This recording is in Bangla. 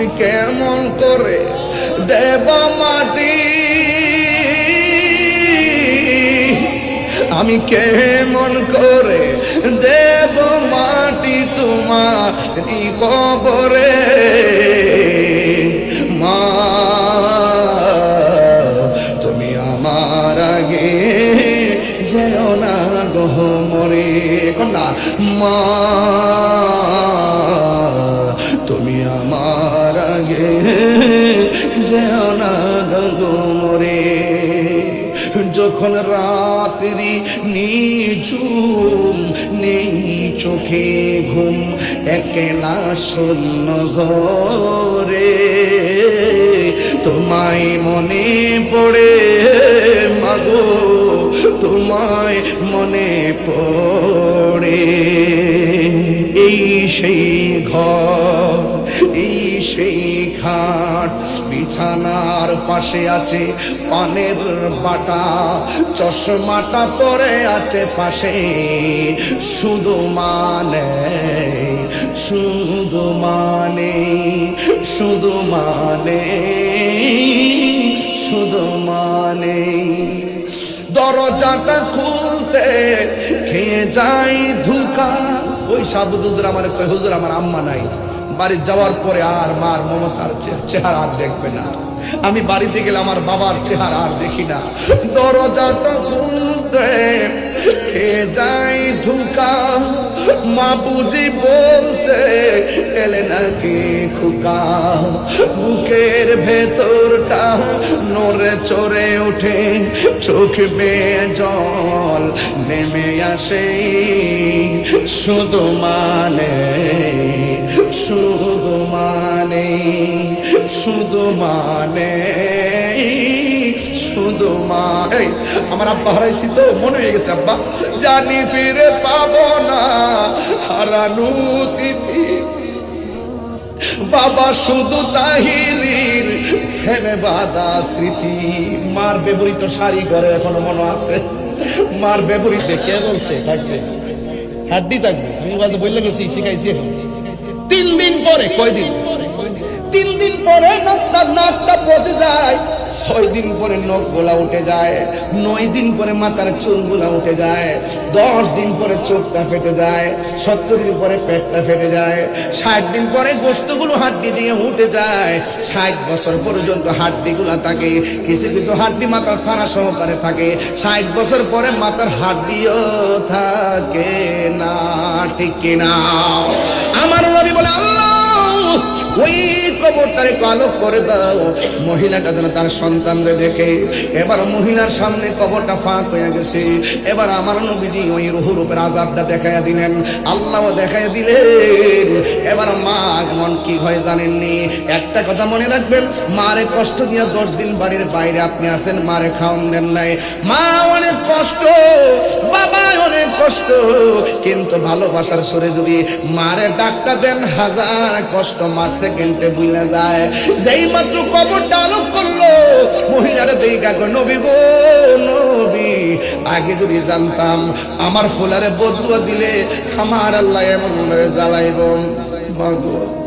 আমি কেমন করে দেব মাটি? আমি কেমন করে দেব মাটি তোমার কবরে? মা, তুমি আমার আগে যেও না গহমরে কন্যা। মা যেও না গহমরে যখন রাত্রি নিঝুম, নেই চোখে ঘুম, একলা শূন্য ঘরে। তোমায় মনে পড়ে, মাগো, তোমায় মনে পড়ে। এই সেই ঘর এই সেই খাট বিছানার পাশে আছে পানের বাটা, চশমাটা পরে আছে পাশে। শুধু মানে শুধু মানে শুধু মানে শুধু মানে দরজাটা খুলতে খেয়ে যাই ধুকা। ওই সাবুদ হুজুর আমার হুজুর, আমার আম্মা নাই। বাড়ি যাওয়ার পরে আর মার মমতার চেহারা আর দেখবে না। আমি বাড়িতে গেলে আমার বাবার চেহারা আর দেখি না। দরজাটা খুলতে খেয়ে যাই ধুকা, মা বুঝি বলছে, এলে নাকি খুকা। বুকের ভেতরটা নড়ে চড়ে ওঠে, চোখ বেয়ে জল নেমে আসে, শুধু মানে শুধু মানে শুধু মানে শুধু মানে আমার আব্বা হারাইছি তো, মনে হয়ে গেছে আব্বা। জানি ফিরে পাবো না, হারানো তিথি। বাবা শুধু তাহিরির ফেলে বাদা স্মৃতি। মার ব্যবহৃত শাড়ি ঘরে এখনও মনে আছে। মার ব্যবহৃত কে বলছে? থাকবে। হাড্ডি থাকবে। আমি বললে গেছি, শিখাইছি এখন। তিন দিন পরে, কয় দিন? তিন দিন পরে নাকটা নাকটা পচে যায়, ছয় দিন পরে নখ গোলা উঠে যায়, নয় দিন পরে মাথার চুলগুলা উঠে যায়, দশ দিন পরে চোখটা ফেটে যায়, সত্তর দিন পরে পেটটা ফেটে যায়, ষাট দিন পরে গোস্তগুলো হাড্ডি দিয়ে উঠে যায়, ষাট বছর পর্যন্ত হাড্ডিগুলা থাকে, কিছু কিছু হাড্ডি মাথার সারা সহকারে থাকে, ষাট বছর পরে মাথার হাড্ডিও থাকে না, ঠিক কিনা? আমার নবী বলে, আল্লাহ, ওই কবরটারে কালো করে দাও। মহিলাটা যেন তার সন্তানরে দেখে। এবার মহিলার সামনে কবরটা ফাঁক হয়ে গেছে। এবার আমার নবীজি ওই রুহুর উপর আজাবটা দেখাইয়া দিলেন। আল্লাহ দেখাইয়া দিলেন, এবার মা মন কি হয় জানেননি? একটা কথা মনে রাখবেন, মারে কষ্ট দিয়ে দশ দিন বাড়ির বাইরে আপনি আছেন, মারে খাওয়ান দেন নাই। মা অনেক কষ্ট বাবা অনেক কষ্ট। কিন্তু ভালোবাসার সুরে যদি মারে ডাকটা দেন হাজার কষ্ট, মাস, সেকেন্ডে বুঝলে যায়। যেই মাত্র কবর আলোক করল মহিলারা দেই গো, নবী গো, নবী। আগে যদি জানতাম, আমার ফুলারে বদুয়া দিলে আমার আল্লাহ এমন জ্বালাইব। মাগো